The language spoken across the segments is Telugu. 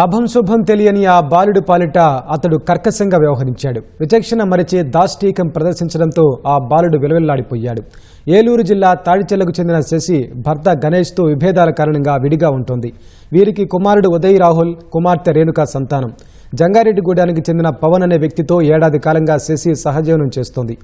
అభం శుభం తెలియని ఆ బాలుడు పాలిట అతడు కర్కశంగా వ్యవహరించాడు. విచక్షణ మరిచి దాష్టీకం ప్రదర్శించడంతో ఆ బాలుడు విలవిల్లాడిపోయాడు. ఏలూరు జిల్లా తాడిచెల్లకు చెందిన శశి భర్త గణేష్తో విభేదాల కారణంగా విడిగా ఉంటుంది. వీరికి కుమారుడు ఉదయ్ రాహుల్ కుమార్తె రేణుక సంతానం. జంగారెడ్డిగూడానికి చెందిన పవన్ అనే వ్యక్తితో ఏడాది కాలంగా శశి సహజీవనం చేస్తోంది.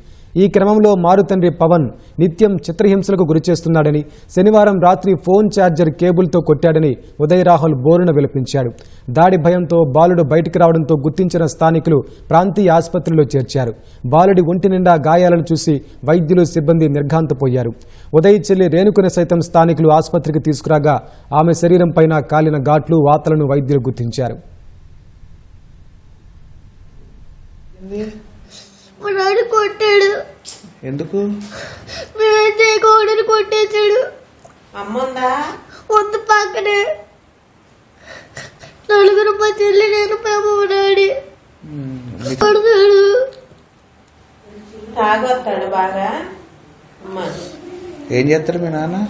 ఈ క్రమంలో మారుతండ్రి పవన్ నిత్యం చిత్రహింసలకు గురిచేస్తున్నాడని శనివారం రాత్రి ఫోన్ ఛార్జర్ కేబుల్తో కొట్టాడని ఉదయ్ రాహుల్ బోరున విలపించాడు. దాడి భయంతో బాలుడు బయటికి రావడంతో గుర్తించిన స్థానికులు ప్రాంతీయ ఆసుపత్రిలో చేర్చారు. బాలుడి ఒంటి నిండా గాయాలను చూసి వైద్యులు సిబ్బంది నిర్ఘాంతపోయారు. ఉదయ్ చెల్లి రేణుకుని సైతం స్థానికులు ఆసుపత్రికి తీసుకురాగా ఆమె శరీరంపైన కాలిన ఘాట్లు వాతలను వైద్యులు గుర్తించారు. మా డాడీ కొట్టాడు. ఎందుకు? కోడిని కొట్టేశాడు. అమ్ముందా? వంద పక్కనే. నలుగురు మా చెల్లి నేను ప్రేమ మా డాడీ. కొడతాడు తాగొస్తాడు బాగా? అమ్మ. ఏం చేస్తారు మీ నాన్న?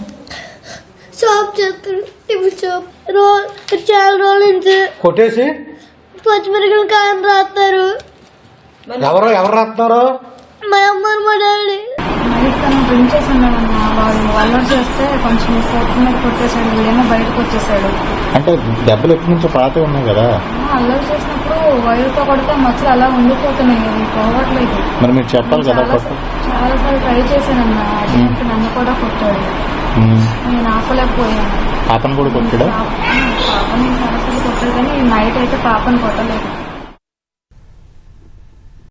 షాప్ చేస్తాడు. Tiffin shop. రో చాలా రోజుల నుంచి కొట్టేసి? పచ్చిమిరకలు కాయలు రాస్తారు. ఎవరు ఎవరు రాస్తున్నారు? మా అమ్మ మా డాడీ నైట్ తను డ్రింక్ చేసి ఉన్నాడన్న వాళ్ళు అల్లరి చేస్తే కొంచెం కోర్టు మీద కొట్టేశాడు వీడేమో బయటకు వచ్చేసాడు. అంటే దెబ్బలు ఎప్పటి నుంచో పాత ఉన్నాయి కదా. ఆ, అల్లరి చేసినప్పుడు వైర్తో కొడితే మచ్చలు అలా ఉండిపోతున్నాయి. అవి పోవట్లేదు. మరి మీరు చెప్పాలి కదా చాలా కొట్ట ట్రై చేశానన్న అదేంటి నన్ను కూడా కొట్టాడు. ఉమ్. నేను ఆపలేకపోయాను. పాపను కూడా కొట్టాడా? పాప- పాపని కొట్టాడు కానీ నైట్ అయితే పాపని కొట్టలేదు.